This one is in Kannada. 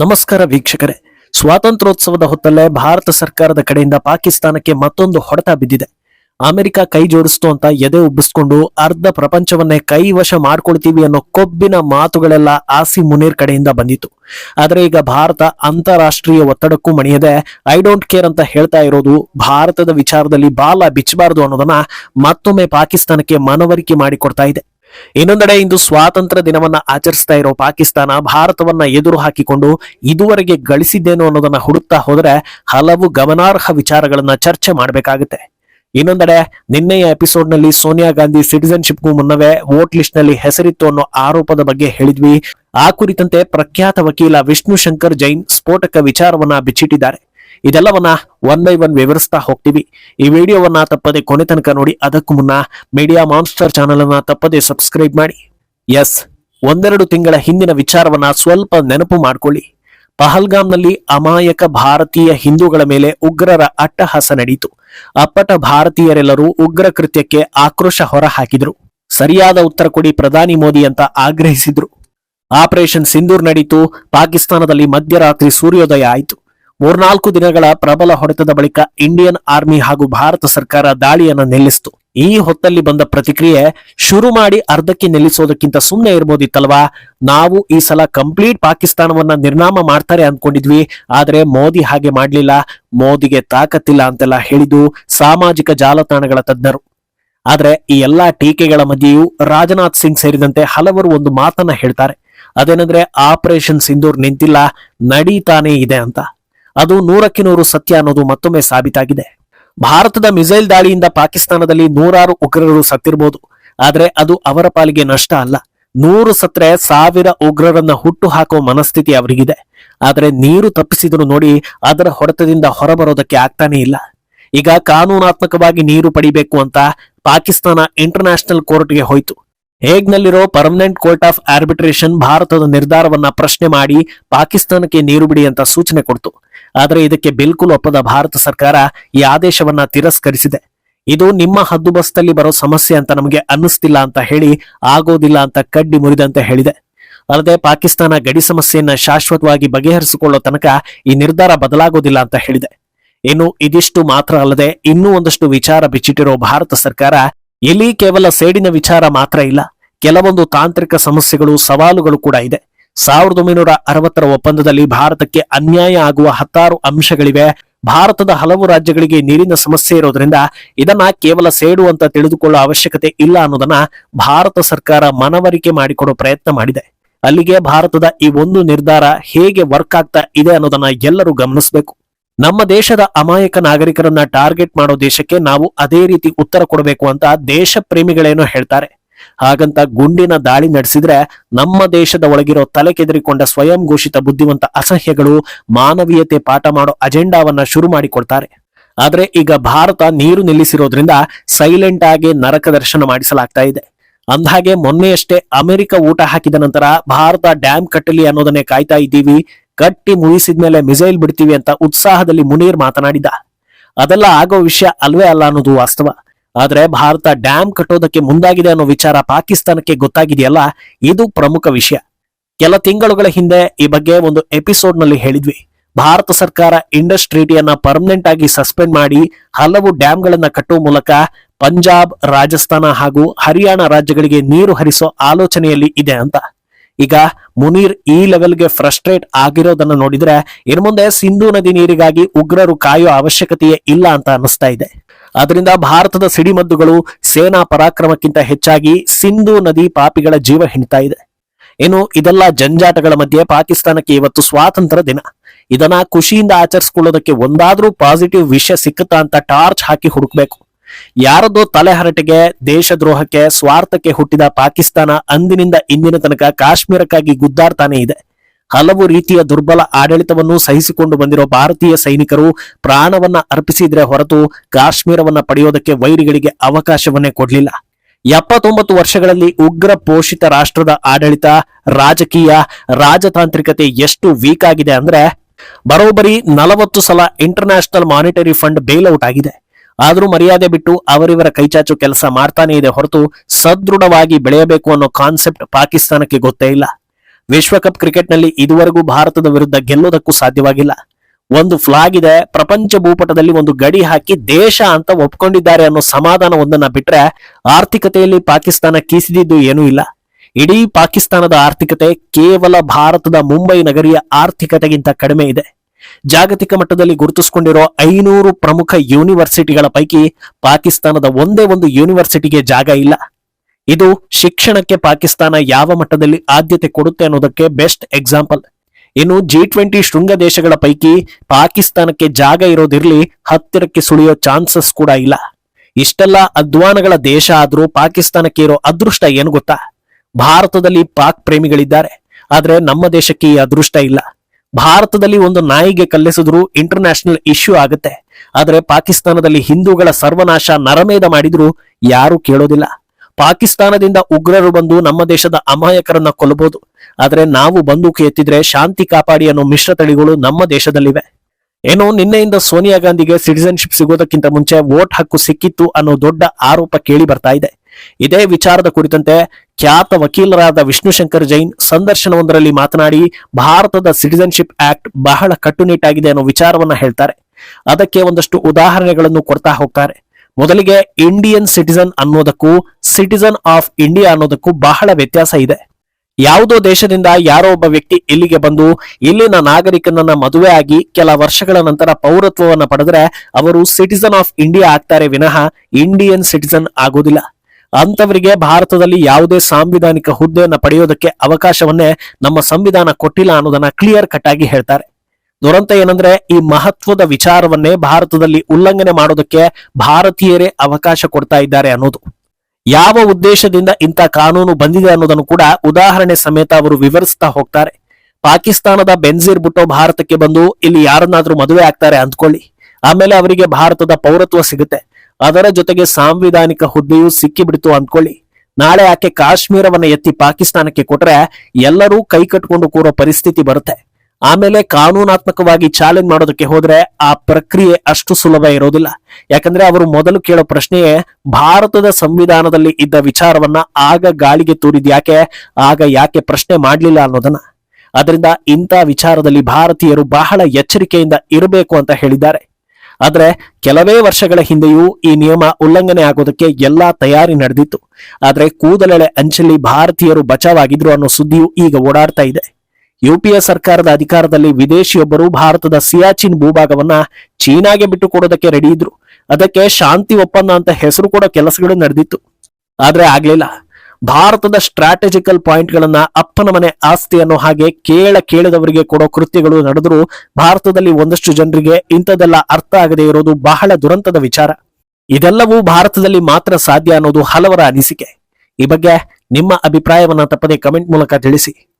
ನಮಸ್ಕಾರ ವೀಕ್ಷಕರೇ. ಸ್ವಾತಂತ್ರ್ಯೋತ್ಸವದ ಹೊತ್ತಲ್ಲೇ ಭಾರತ ಸರ್ಕಾರದ ಕಡೆಯಿಂದ ಪಾಕಿಸ್ತಾನಕ್ಕೆ ಮತ್ತೊಂದು ಹೊಡೆತ ಬಿದ್ದಿದೆ. ಅಮೆರಿಕ ಕೈ ಜೋಡಿಸ್ತು ಅಂತ ಎದೆ ಉಬ್ಬಿಸ್ಕೊಂಡು ಅರ್ಧ ಪ್ರಪಂಚವನ್ನೇ ಕೈವಶ ಮಾಡ್ಕೊಳ್ತೀವಿ ಅನ್ನೋ ಕೊಬ್ಬಿನ ಮಾತುಗಳೆಲ್ಲ ಆಸಿ ಮುನೀರ್ ಕಡೆಯಿಂದ ಬಂದಿತ್ತು. ಆದರೆ ಈಗ ಭಾರತ ಅಂತಾರಾಷ್ಟ್ರೀಯ ಒತ್ತಡಕ್ಕೂ ಮಣಿಯದೆ, ಐ ಡೋಂಟ್ ಕೇರ್ ಅಂತ ಹೇಳ್ತಾ ಇರೋದು ಭಾರತದ ವಿಚಾರದಲ್ಲಿ ಬಾಲ ಬಿಚ್ಚಬಾರದು ಅನ್ನೋದನ್ನ ಮತ್ತೊಮ್ಮೆ ಪಾಕಿಸ್ತಾನಕ್ಕೆ ಮನವರಿಕೆ ಮಾಡಿಕೊಡ್ತಾ ಇದೆ. ಇನ್ನೊಂದೆಡೆ ಇಂದು ಸ್ವಾತಂತ್ರ್ಯ ದಿನವನ್ನ ಆಚರಿಸ್ತಾ ಇರೋ ಪಾಕಿಸ್ತಾನ ಭಾರತವನ್ನ ಎದುರು ಹಾಕಿಕೊಂಡು ಇದುವರೆಗೆ ಗಳಿಸಿದ್ದೇನು ಅನ್ನೋದನ್ನ ಹುಡುಕ್ತಾ ಹೋದ್ರೆ ಹಲವು ಗಮನಾರ್ಹ ವಿಚಾರಗಳನ್ನ ಚರ್ಚೆ ಮಾಡಬೇಕಾಗುತ್ತೆ. ಇನ್ನೊಂದೆಡೆ ನಿನ್ನೆಯ ಎಪಿಸೋಡ್ನಲ್ಲಿ ಸೋನಿಯಾ ಗಾಂಧಿ ಸಿಟಿಸನ್ಶಿಪ್ಗೂ ಮುನ್ನವೇ ವೋಟ್ ಲಿಸ್ಟ್ನಲ್ಲಿ ಹೆಸರಿತ್ತು ಅನ್ನೋ ಆರೋಪದ ಬಗ್ಗೆ ಹೇಳಿದ್ವಿ. ಆ ಕುರಿತಂತೆ ಪ್ರಖ್ಯಾತ ವಕೀಲ ವಿಷ್ಣು ಶಂಕರ್ ಜೈನ್ ಸ್ಫೋಟಕ ವಿಚಾರವನ್ನ ಬಿಚ್ಚಿಟ್ಟಿದ್ದಾರೆ. ಇದೆಲ್ಲವನ್ನ ಒನ್ ಬೈ ಒನ್ ವಿವರಿಸ್ತಾ ಹೋಗ್ತೀವಿ. ಈ ವಿಡಿಯೋವನ್ನ ತಪ್ಪದೆ ಕೊನೆ ತನಕ ನೋಡಿ, ಅದಕ್ಕೂ ಮುನ್ನ ಮೀಡಿಯಾ ಮಾನ್ಸ್ಟರ್ ಚಾನೆಲ್ ಅನ್ನ ತಪ್ಪದೆ ಸಬ್ಸ್ಕ್ರೈಬ್ ಮಾಡಿ. ಎಸ್ ಒಂದೆರಡು ತಿಂಗಳ ಹಿಂದಿನ ವಿಚಾರವನ್ನ ಸ್ವಲ್ಪ ನೆನಪು ಮಾಡ್ಕೊಳ್ಳಿ. ಪಹಲ್ಗಾಮ್ನಲ್ಲಿ ಅಮಾಯಕ ಭಾರತೀಯ ಹಿಂದೂಗಳ ಮೇಲೆ ಉಗ್ರರ ಅಟ್ಟಹಾಸ ನಡೆಯಿತು ಅಪ್ಪಟ ಭಾರತೀಯರೆಲ್ಲರೂ ಉಗ್ರ ಕೃತ್ಯಕ್ಕೆ ಆಕ್ರೋಶ ಹೊರಹಾಕಿದ್ರು. ಸರಿಯಾದ ಉತ್ತರ ಕೊಡಿ ಪ್ರಧಾನಿ ಮೋದಿ ಅಂತ ಆಗ್ರಹಿಸಿದ್ರು. ಆಪರೇಷನ್ ಸಿಂಧೂರ್ ನಡೀತು, ಪಾಕಿಸ್ತಾನದಲ್ಲಿ ಮಧ್ಯರಾತ್ರಿ ಸೂರ್ಯೋದಯ ಆಯಿತು. ಮೂರ್ನಾಲ್ಕು ದಿನಗಳ ಪ್ರಬಲ ಹೊಡೆತದ ಬಳಿಕ ಇಂಡಿಯನ್ ಆರ್ಮಿ ಹಾಗೂ ಭಾರತ ಸರ್ಕಾರ ದಾಳಿಯನ್ನು ನಿಲ್ಲಿಸಿತು. ಈ ಹೊತ್ತಲ್ಲಿ ಬಂದ ಪ್ರತಿಕ್ರಿಯೆ, ಶುರು ಮಾಡಿ ಅರ್ಧಕ್ಕೆ ನಿಲ್ಲಿಸೋದಕ್ಕಿಂತ ಸುಮ್ಮನೆ ಇರ್ಬೋದಿತ್ತಲ್ವಾ? ನಾವು ಈ ಸಲ ಕಂಪ್ಲೀಟ್ ಪಾಕಿಸ್ತಾನವನ್ನ ನಿರ್ನಾಮ ಮಾಡ್ತಾರೆ ಅಂದ್ಕೊಂಡಿದ್ವಿ ಆದ್ರೆ ಮೋದಿ ಹಾಗೆ ಮಾಡ್ಲಿಲ್ಲ, ಮೋದಿಗೆ ತಾಕತ್ತಿಲ್ಲ ಅಂತೆಲ್ಲ ಹೇಳಿದ್ದು ಸಾಮಾಜಿಕ ಜಾಲತಾಣಗಳ ತಜ್ಞರು. ಆದ್ರೆ ಈ ಎಲ್ಲಾ ಟೀಕೆಗಳ ಮಧ್ಯೆಯೂ ರಾಜನಾಥ್ ಸಿಂಗ್ ಸೇರಿದಂತೆ ಹಲವರು ಒಂದು ಮಾತನ್ನ ಹೇಳ್ತಾರೆ. ಅದೇನಂದ್ರೆ, ಆಪರೇಷನ್ ಸಿಂಧೂರ್ ನಿಂತಿಲ್ಲ, ನಡೀತಾನೇ ಇದೆ ಅಂತ. ಅದು ನೂರಕ್ಕೆ ನೂರು ಸತ್ಯ ಅನ್ನೋದು ಮತ್ತೊಮ್ಮೆ ಸಾಬೀತಾಗಿದೆ. ಭಾರತದ ಮಿಸೈಲ್ ದಾಳಿಯಿಂದ ಪಾಕಿಸ್ತಾನದಲ್ಲಿ ನೂರಾರು ಉಗ್ರರು ಸತ್ತಿರಬಹುದು ಆದರೆ ಅದು ಅವರ ಪಾಲಿಗೆ ನಷ್ಟ ಅಲ್ಲ. ನೂರು ಸತ್ರೆ ಸಾವಿರ ಉಗ್ರರನ್ನ ಹುಟ್ಟು ಹಾಕೋ ಮನಸ್ಥಿತಿ ಅವರಿಗಿದೆ. ಆದರೆ ನೀರು ತಪ್ಪಿಸಿದ್ರು ನೋಡಿ ಅದರ ಹೊಡೆತದಿಂದ ಹೊರಬರೋದಕ್ಕೆ ಆಗ್ತಾನೆ ಇಲ್ಲ. ಈಗ ಕಾನೂನಾತ್ಮಕವಾಗಿ ನೀರು ಪಡಿಬೇಕು ಅಂತ ಪಾಕಿಸ್ತಾನ ಇಂಟರ್ನ್ಯಾಷನಲ್ ಕೋರ್ಟ್ಗೆ ಹೋಯ್ತು. ಹೇಗ್ನಲ್ಲಿರೋ ಪರ್ಮನೆಂಟ್ ಕೋರ್ಟ್ ಆಫ್ ಆರ್ಬಿಟ್ರೇಷನ್ ಭಾರತದ ನಿರ್ಧಾರವನ್ನ ಪ್ರಶ್ನೆ ಮಾಡಿ ಪಾಕಿಸ್ತಾನಕ್ಕೆ ನೀರು ಬಿಡಿ ಅಂತ ಸೂಚನೆ ಕೊಡ್ತು. ಆದರೆ ಇದಕ್ಕೆ ಬಿಲ್ಕುಲ್ ಒಪ್ಪದ ಭಾರತ ಸರ್ಕಾರ ಈ ಆದೇಶವನ್ನ ತಿರಸ್ಕರಿಸಿದೆ. ಇದು ನಿಮ್ಮ ಹದ್ದುಬಸ್ತಲ್ಲಿ ಬರೋ ಸಮಸ್ಯೆ ಅಂತ ನಮಗೆ ಅನ್ನಿಸ್ತಿಲ್ಲ ಅಂತ ಹೇಳಿ ಆಗೋದಿಲ್ಲ ಅಂತ ಕಡ್ಡಿ ಮುರಿದಂತೆ ಹೇಳಿದೆ. ಅಲ್ಲದೆ ಪಾಕಿಸ್ತಾನ ಗಡಿ ಸಮಸ್ಯೆಯನ್ನ ಶಾಶ್ವತವಾಗಿ ಬಗೆಹರಿಸಿಕೊಳ್ಳೋ ತನಕ ಈ ನಿರ್ಧಾರ ಬದಲಾಗೋದಿಲ್ಲ ಅಂತ ಹೇಳಿದೆ. ಇನ್ನು ಇದಿಷ್ಟು ಮಾತ್ರ ಅಲ್ಲದೆ ಇನ್ನೂ ಒಂದಷ್ಟು ವಿಚಾರ ಬಿಚ್ಚಿಟ್ಟಿರೋ ಭಾರತ ಸರ್ಕಾರ ಇಲ್ಲಿ ಕೇವಲ ಸೇಡಿನ ವಿಚಾರ ಮಾತ್ರ ಇಲ್ಲ, ಕೆಲವೊಂದು ತಾಂತ್ರಿಕ ಸಮಸ್ಯೆಗಳು, ಸವಾಲುಗಳು ಕೂಡ ಇದೆ. ಸಾವಿರದ ಒಂಬೈನೂರ ಅರವತ್ತರ ಒಪ್ಪಂದದಲ್ಲಿ ಭಾರತಕ್ಕೆ ಅನ್ಯಾಯ ಆಗುವ ಹತ್ತಾರು ಅಂಶಗಳಿವೆ. ಭಾರತದ ಹಲವು ರಾಜ್ಯಗಳಿಗೆ ನೀರಿನ ಸಮಸ್ಯೆ ಇರೋದ್ರಿಂದ ಇದನ್ನ ಕೇವಲ ಸೇಡು ಅಂತ ತಿಳಿದುಕೊಳ್ಳೋ ಅವಶ್ಯಕತೆ ಇಲ್ಲ ಅನ್ನೋದನ್ನ ಭಾರತ ಸರ್ಕಾರ ಮನವರಿಕೆ ಮಾಡಿಕೊಡೋ ಪ್ರಯತ್ನ ಮಾಡಿದೆ. ಅಲ್ಲಿಗೆ ಭಾರತದ ಈ ಒಂದು ನಿರ್ಧಾರ ಹೇಗೆ ವರ್ಕ್ ಆಗ್ತಾ ಇದೆ ಅನ್ನೋದನ್ನ ಎಲ್ಲರೂ ಗಮನಿಸಬೇಕು. ನಮ್ಮ ದೇಶದ ಅಮಾಯಕ ನಾಗರಿಕರನ್ನ ಟಾರ್ಗೆಟ್ ಮಾಡೋ ದೇಶಕ್ಕೆ ನಾವು ಅದೇ ರೀತಿ ಉತ್ತರ ಕೊಡಬೇಕು ಅಂತ ದೇಶ ಪ್ರೇಮಿಗಳೇನೋ ಹೇಳ್ತಾರೆ. ಹಾಗಂತ ಗುಂಡಿನ ದಾಳಿ ನಡೆಸಿದ್ರೆ ನಮ್ಮ ದೇಶದ ಒಳಗಿರೋ ತಲೆ ಕೆದರಿಕೊಂಡ ಸ್ವಯಂ ಘೋಷಿತ ಬುದ್ಧಿವಂತ ಅಸಹ್ಯಗಳು ಮಾನವೀಯತೆ ಪಾಠ ಮಾಡೋ ಅಜೆಂಡಾವನ್ನ ಶುರು ಮಾಡಿಕೊಡ್ತಾರೆ ಆದ್ರೆ ಈಗ ಭಾರತ ನೀರು ನಿಲ್ಲಿಸಿರೋದ್ರಿಂದ ಸೈಲೆಂಟ್ ಆಗಿ ನರಕ ದರ್ಶನ ಮಾಡಿಸಲಾಗ್ತಾ ಇದೆ. ಅಂದ್ಹಾಗೆ ಮೊನ್ನೆಯಷ್ಟೇ ಅಮೆರಿಕ ಊಟ ಹಾಕಿದ ನಂತರ ಭಾರತ ಡ್ಯಾಮ್ ಕಟ್ಟಲಿ ಅನ್ನೋದನ್ನೇ ಕಾಯ್ತಾ ಇದ್ದೀವಿ. ಕಟ್ಟಿ ಮುಗಿಸಿದ್ಮೇಲೆ ಮಿಸೈಲ್ ಬಿಡ್ತೀವಿ ಅಂತ ಉತ್ಸಾಹದಲ್ಲಿ ಮುನೀರ್ ಮಾತನಾಡಿದ. ಅದೆಲ್ಲ ಆಗೋ ವಿಷಯ ಅಲ್ವೇ ಅಲ್ಲ ಅನ್ನೋದು ವಾಸ್ತವ. ಆದ್ರೆ ಭಾರತ ಡ್ಯಾಮ್ ಕಟ್ಟೋದಕ್ಕೆ ಮುಂದಾಗಿದೆ ಅನ್ನೋ ವಿಚಾರ ಪಾಕಿಸ್ತಾನಕ್ಕೆ ಗೊತ್ತಾಗಿದೆಯಲ್ಲ, ಇದು ಪ್ರಮುಖ ವಿಷಯ. ಕೆಲ ತಿಂಗಳುಗಳ ಹಿಂದೆ ಈ ಬಗ್ಗೆ ಒಂದು ಎಪಿಸೋಡ್ನಲ್ಲಿ ಹೇಳಿದ್ವಿ. ಭಾರತ ಸರ್ಕಾರ ಇಂಡಸ್ ಟ್ರೀಟಿಯನ್ನ ಪರ್ಮನೆಂಟ್ ಆಗಿ ಸಸ್ಪೆಂಡ್ ಮಾಡಿ ಹಲವು ಡ್ಯಾಂಗಳನ್ನ ಕಟ್ಟುವ ಮೂಲಕ ಪಂಜಾಬ್, ರಾಜಸ್ಥಾನ ಹಾಗೂ ಹರಿಯಾಣ ರಾಜ್ಯಗಳಿಗೆ ನೀರು ಹರಿಸೋ ಆಲೋಚನೆಯಲ್ಲಿ ಇದೆ ಅಂತ. ಈಗ ಮುನೀರ್ ಈ ಲೆವೆಲ್ಗೆ ಫ್ರಸ್ಟ್ರೇಟ್ ಆಗಿರೋದನ್ನ ನೋಡಿದ್ರೆ ಇನ್ನು ಮುಂದೆ ಸಿಂಧೂ ನದಿ ನೀರಿಗಾಗಿ ಉಗ್ರರು ಕಾಯೋ ಅವಶ್ಯಕತೆಯೇ ಇಲ್ಲ ಅಂತ ಅನ್ನಿಸ್ತಾ ಇದೆ. ಅದರಿಂದ ಭಾರತದ ಸಿಡಿಮದ್ದುಗಳು ಸೇನಾ ಪರಾಕ್ರಮಕ್ಕಿಂತ ಹೆಚ್ಚಾಗಿ ಸಿಂಧೂ ನದಿ ಪಾಪಿಗಳ ಜೀವ ಹಿಣ್ತಾ ಇದೆ. ಇನ್ನು ಇದೆಲ್ಲ ಜಂಜಾಟಗಳ ಮಧ್ಯೆ ಪಾಕಿಸ್ತಾನಕ್ಕೆ ಇವತ್ತು ಸ್ವಾತಂತ್ರ್ಯ ದಿನ. ಇದನ್ನ ಖುಷಿಯಿಂದ ಆಚರಿಸಿಕೊಳ್ಳೋದಕ್ಕೆ ಒಂದಾದ್ರೂ ಪಾಸಿಟಿವ್ ವಿಷಯ ಸಿಕ್ಕುತ್ತಾ ಅಂತ ಟಾರ್ಚ್ ಹಾಕಿ ಹುಡುಕ್ಬೇಕು. ಯಾರದೋ ತಲೆಹರಟೆಗೆ ದೇಶದ್ರೋಹಕ್ಕೆ, ಸ್ವಾರ್ಥಕ್ಕೆ ಹುಟ್ಟಿದ ಪಾಕಿಸ್ತಾನ ಅಂದಿನಿಂದ ಇಂದಿನ ತನಕ ಕಾಶ್ಮೀರಕ್ಕಾಗಿ ಗುದ್ದಾಡ್ತಾನೆ ಇದೆ. ಹಲವು ರೀತಿಯ ದುರ್ಬಲ ಆಡಳಿತವನ್ನು ಸಹಿಸಿಕೊಂಡು ಬಂದಿರೋ ಭಾರತೀಯ ಸೈನಿಕರು ಪ್ರಾಣವನ್ನ ಅರ್ಪಿಸಿದ್ರೆ ಹೊರತು ಕಾಶ್ಮೀರವನ್ನ ಪಡೆಯೋದಕ್ಕೆ ವೈರಿಗಳಿಗೆ ಅವಕಾಶವನ್ನೇ ಕೊಡಲಿಲ್ಲ. ಎಪ್ಪತ್ತೊಂಬತ್ತು ವರ್ಷಗಳಲ್ಲಿ ಉಗ್ರ ಪೋಷಿತ ರಾಷ್ಟ್ರದ ಆಡಳಿತ ರಾಜಕೀಯ, ರಾಜತಾಂತ್ರಿಕತೆ ಎಷ್ಟು ವೀಕ್ ಆಗಿದೆ ಅಂದ್ರೆ, ಬರೋಬ್ಬರಿ ನಲವತ್ತು ಸಲ ಇಂಟರ್ನ್ಯಾಷನಲ್ ಮಾನಿಟರಿ ಫಂಡ್ ಬೇಲ್ಔಟ್ ಆಗಿದೆ. ಆದ್ರೂ ಮರ್ಯಾದೆ ಬಿಟ್ಟು ಅವರಿವರ ಕೈಚಾಚು ಕೆಲಸ ಮಾಡ್ತಾನೆ ಇದೆ ಹೊರತು ಸದೃಢವಾಗಿ ಬೆಳೆಯಬೇಕು ಅನ್ನೋ ಕಾನ್ಸೆಪ್ಟ್ ಪಾಕಿಸ್ತಾನಕ್ಕೆ ಗೊತ್ತೇ ಇಲ್ಲ. ವಿಶ್ವಕಪ್ ಕ್ರಿಕೆಟ್ನಲ್ಲಿ ಇದುವರೆಗೂ ಭಾರತದ ವಿರುದ್ಧ ಗೆಲ್ಲೋದಕ್ಕೂ ಸಾಧ್ಯವಾಗಿಲ್ಲ. ಒಂದು ಫ್ಲಾಗ್ ಇದೆ, ಪ್ರಪಂಚ ಭೂಪಟದಲ್ಲಿ ಒಂದು ಗಡಿ ಹಾಕಿ ದೇಶ ಅಂತ ಒಪ್ಕೊಂಡಿದ್ದಾರೆ ಅನ್ನೋ ಸಮಾಧಾನ ಒಂದನ್ನ ಬಿಟ್ರೆ ಆರ್ಥಿಕತೆಯಲ್ಲಿ ಪಾಕಿಸ್ತಾನ ಕೀಸಿದಿದ್ದು ಏನೂ ಇಲ್ಲ. ಇಡೀ ಪಾಕಿಸ್ತಾನದ ಆರ್ಥಿಕತೆ ಕೇವಲ ಭಾರತದ ಮುಂಬೈ ನಗರಿಯ ಆರ್ಥಿಕತೆಗಿಂತ ಕಡಿಮೆ ಇದೆ. ಜಾಗತಿಕ ಮಟ್ಟದಲ್ಲಿ ಗುರುತಿಸಿಕೊಂಡಿರೋ ಐನೂರು ಪ್ರಮುಖ ಯೂನಿವರ್ಸಿಟಿಗಳ ಪೈಕಿ ಪಾಕಿಸ್ತಾನದ ಒಂದೇ ಒಂದು ಯೂನಿವರ್ಸಿಟಿಗೆ ಜಾಗ ಇಲ್ಲ. ಇದು ಶಿಕ್ಷಣಕ್ಕೆ ಪಾಕಿಸ್ತಾನ ಯಾವ ಮಟ್ಟದಲ್ಲಿ ಆದ್ಯತೆ ಕೊಡುತ್ತೆ ಅನ್ನೋದಕ್ಕೆ ಬೆಸ್ಟ್ ಎಕ್ಸಾಂಪಲ್. ಇನ್ನು ಜಿ ಟ್ವೆಂಟಿ ಶೃಂಗ ದೇಶಗಳ ಪೈಕಿ ಪಾಕಿಸ್ತಾನಕ್ಕೆ ಜಾಗ ಇರೋದಿರಲಿ ಹತ್ತಿರಕ್ಕೆ ಸುಳಿಯೋ ಚಾನ್ಸಸ್ ಕೂಡ ಇಲ್ಲ. ಇಷ್ಟೆಲ್ಲ ಅಧ್ವಾನಗಳ ದೇಶ ಆದ್ರೂ ಪಾಕಿಸ್ತಾನಕ್ಕೆ ಇರೋ ಅದೃಷ್ಟ ಏನು ಗೊತ್ತಾ? ಭಾರತದಲ್ಲಿ ಪಾಕ್ ಪ್ರೇಮಿಗಳಿದ್ದಾರೆ. ಆದ್ರೆ ನಮ್ಮ ದೇಶಕ್ಕೆ ಈ ಅದೃಷ್ಟ ಇಲ್ಲ. ಭಾರತದಲ್ಲಿ ಒಂದು ನಾಯಿಗೆ ಕಲ್ಲಿಸಿದ್ರು ಇಂಟರ್ ನ್ಯಾಷನಲ್ ಇಶ್ಯೂ ಆಗುತ್ತೆ. ಆದರೆ ಪಾಕಿಸ್ತಾನದಲ್ಲಿ ಹಿಂದೂಗಳ ಸರ್ವನಾಶ ನರಮೇಧ ಮಾಡಿದ್ರು ಯಾರು ಕೇಳೋದಿಲ್ಲ. ಪಾಕಿಸ್ತಾನದಿಂದ ಉಗ್ರರು ಬಂದು ನಮ್ಮ ದೇಶದ ಅಮಾಯಕರನ್ನ ಕೊಲ್ಲಬಹುದು ಆದರೆ ನಾವು ಬಂದೂಕು ಎತ್ತಿದ್ರೆ ಶಾಂತಿ ಕಾಪಾಡಿ ಅನ್ನೋ ಮಿಶ್ರ ತಳಿಗಳು ನಮ್ಮ ದೇಶದಲ್ಲಿವೆ. ಏನೋ ನಿನ್ನೆಯಿಂದ ಸೋನಿಯಾ ಗಾಂಧಿಗೆ ಸಿಟಿಸನ್ಶಿಪ್ ಸಿಗೋದಕ್ಕಿಂತ ಮುಂಚೆ ವೋಟ್ ಹಕ್ಕು ಸಿಕ್ಕಿತ್ತು ಅನ್ನೋ ದೊಡ್ಡ ಆರೋಪ ಕೇಳಿ ಬರ್ತಾ ಇದೆ. ಇದೇ ವಿಚಾರದ ಕುರಿತಂತೆ ಖ್ಯಾತ ವಕೀಲರಾದ ವಿಷ್ಣುಶಂಕರ್ ಜೈನ್ ಸಂದರ್ಶನವೊಂದರಲ್ಲಿ ಮಾತನಾಡಿ, ಭಾರತದ ಸಿಟಿಸನ್ಶಿಪ್ ಆಕ್ಟ್ ಬಹಳ ಕಟ್ಟುನಿಟ್ಟಾಗಿದೆ ಅನ್ನೋ ವಿಚಾರವನ್ನ ಹೇಳ್ತಾರೆ. ಅದಕ್ಕೆ ಒಂದಷ್ಟು ಉದಾಹರಣೆಗಳನ್ನು ಕೊಡ್ತಾ ಹೋಗ್ತಾರೆ. ಮೊದಲಿಗೆ ಇಂಡಿಯನ್ ಸಿಟಿಸನ್ ಅನ್ನೋದಕ್ಕೂ ಸಿಟಿಸನ್ ಆಫ್ ಇಂಡಿಯಾ ಅನ್ನೋದಕ್ಕೂ ಬಹಳ ವ್ಯತ್ಯಾಸ ಇದೆ. ಯಾವುದೋ ದೇಶದಿಂದ ಯಾರೋ ಒಬ್ಬ ವ್ಯಕ್ತಿ ಇಲ್ಲಿಗೆ ಬಂದು, ಇಲ್ಲಿನ ನಾಗರಿಕನನ್ನ ಮದುವೆ ಆಗಿ ಕೆಲ ವರ್ಷಗಳ ನಂತರ ಪೌರತ್ವವನ್ನ ಪಡೆದ್ರೆ, ಅವರು ಸಿಟಿಸನ್ ಆಫ್ ಇಂಡಿಯಾ ಆಗ್ತಾರೆ ವಿನಃ ಇಂಡಿಯನ್ ಸಿಟಿಸನ್ ಆಗೋದಿಲ್ಲ. ಅಂತವರಿಗೆ ಭಾರತದಲ್ಲಿ ಯಾವುದೇ ಸಾಂವಿಧಾನಿಕ ಹುದ್ದೆಯನ್ನ ಪಡೆಯೋದಕ್ಕೆ ಅವಕಾಶವನ್ನೇ ನಮ್ಮ ಸಂವಿಧಾನ ಕೊಟ್ಟಿಲ್ಲ ಅನ್ನೋದನ್ನ ಕ್ಲಿಯರ್ ಕಟ್ ಆಗಿ ಹೇಳ್ತಾರೆ. ದುರಂತ ಏನಂದ್ರೆ ಈ ಮಹತ್ವದ ವಿಚಾರವನ್ನೇ ಭಾರತದಲ್ಲಿ ಉಲ್ಲಂಘನೆ ಮಾಡೋದಕ್ಕೆ ಭಾರತೀಯರೇ ಅವಕಾಶ ಕೊಡ್ತಾ ಇದ್ದಾರೆ ಅನ್ನೋದು. ಯಾವ ಉದ್ದೇಶದಿಂದ ಇಂಥ ಕಾನೂನು ಬಂದಿದೆ ಅನ್ನೋದನ್ನು ಕೂಡ ಉದಾಹರಣೆ ಸಮೇತ ಅವರು ವಿವರಿಸ್ತಾ ಹೋಗ್ತಾರೆ. ಪಾಕಿಸ್ತಾನದ ಬೆನ್ಜೀರ್ ಬುಟ್ಟೋ ಭಾರತಕ್ಕೆ ಬಂದು ಇಲ್ಲಿ ಯಾರನ್ನಾದ್ರೂ ಮದುವೆ ಆಗ್ತಾರೆ ಅಂದ್ಕೊಳ್ಳಿ. ಆಮೇಲೆ ಅವರಿಗೆ ಭಾರತದ ಪೌರತ್ವ ಸಿಗುತ್ತೆ. ಅದರ ಜೊತೆಗೆ ಸಾಂವಿಧಾನಿಕ ಹುದ್ದೆಯೂ ಸಿಕ್ಕಿಬಿಡ್ತು ಅಂದ್ಕೊಳ್ಳಿ. ನಾಳೆ ಆಕೆ ಕಾಶ್ಮೀರವನ್ನ ಎತ್ತಿ ಪಾಕಿಸ್ತಾನಕ್ಕೆ ಕೊಟ್ರೆ ಎಲ್ಲರೂ ಕೈ ಕಟ್ಕೊಂಡು ಕೂರೋ ಪರಿಸ್ಥಿತಿ ಬರುತ್ತೆ. ಆಮೇಲೆ ಕಾನೂನಾತ್ಮಕವಾಗಿ ಚಾಲೆಂಜ್ ಮಾಡೋದಕ್ಕೆ ಹೋದ್ರೆ ಆ ಪ್ರಕ್ರಿಯೆ ಅಷ್ಟು ಸುಲಭ ಇರೋದಿಲ್ಲ. ಯಾಕಂದ್ರೆ ಅವರು ಮೊದಲು ಕೇಳೋ ಪ್ರಶ್ನೆಯೇ ಭಾರತದ ಸಂವಿಧಾನದಲ್ಲಿ ಇದ್ದ ವಿಚಾರವನ್ನ ಆಗ ಗಾಳಿಗೆ ತೂರಿದ ಯಾಕೆ, ಆಗ ಯಾಕೆ ಪ್ರಶ್ನೆ ಮಾಡ್ಲಿಲ್ಲ ಅನ್ನೋದನ್ನ. ಅದರಿಂದ ಇಂಥ ವಿಚಾರದಲ್ಲಿ ಭಾರತೀಯರು ಬಹಳ ಎಚ್ಚರಿಕೆಯಿಂದ ಇರಬೇಕು ಅಂತ ಹೇಳಿದ್ದಾರೆ. ಆದ್ರೆ ಕೆಲವೇ ವರ್ಷಗಳ ಹಿಂದೆಯೂ ಈ ನಿಯಮ ಉಲ್ಲಂಘನೆ ಆಗೋದಕ್ಕೆ ಎಲ್ಲಾ ತಯಾರಿ ನಡೆದಿತ್ತು. ಆದರೆ ಕೂದಲೆಳೆ ಅಂಚಲ್ಲಿ ಭಾರತೀಯರು ಬಚಾವಾಗಿದ್ರು ಅನ್ನೋ ಸುದ್ದಿಯು ಈಗ ಓಡಾಡ್ತಾ ಇದೆ. ಯುಪಿಎ ಸರ್ಕಾರದ ಅಧಿಕಾರದಲ್ಲಿ ವಿದೇಶಿಯೊಬ್ಬರು ಭಾರತದ ಸಿಯಾಚಿನ್ ಭೂಭಾಗವನ್ನ ಚೀನಾಗೆ ಬಿಟ್ಟು ಕೊಡೋದಕ್ಕೆ ರೆಡಿ ಇದ್ರು. ಅದಕ್ಕೆ ಶಾಂತಿ ಒಪ್ಪಂದ ಅಂತ ಹೆಸರು ಕೊಡೋ ಕೆಲಸಗಳು ನಡೆದಿತ್ತು. ಆದ್ರೆ ಆಗ್ಲಿಲ್ಲ. ಭಾರತದ ಸ್ಟ್ರಾಟಜಿಕಲ್ ಪಾಯಿಂಟ್ಗಳನ್ನ ಅಪ್ಪನ ಮನೆ ಆಸ್ತಿಯನ್ನು ಹಾಗೆ ಕೇಳ ಕೇಳದವರಿಗೆ ಕೊಡೋ ಕೃತ್ಯಗಳು ನಡೆದರೂ ಭಾರತದಲ್ಲಿ ಒಂದಷ್ಟು ಜನರಿಗೆ ಇಂಥದೆಲ್ಲ ಅರ್ಥ ಆಗದೆ ಇರೋದು ಬಹಳ ದುರಂತದ ವಿಚಾರ. ಇದೆಲ್ಲವೂ ಭಾರತದಲ್ಲಿ ಮಾತ್ರ ಸಾಧ್ಯ ಅನ್ನೋದು ಹಲವರ ಅನಿಸಿಕೆ. ಈ ಬಗ್ಗೆ ನಿಮ್ಮ ಅಭಿಪ್ರಾಯವನ್ನ ತಪ್ಪದೆ ಕಮೆಂಟ್ ಮೂಲಕ ತಿಳಿಸಿ.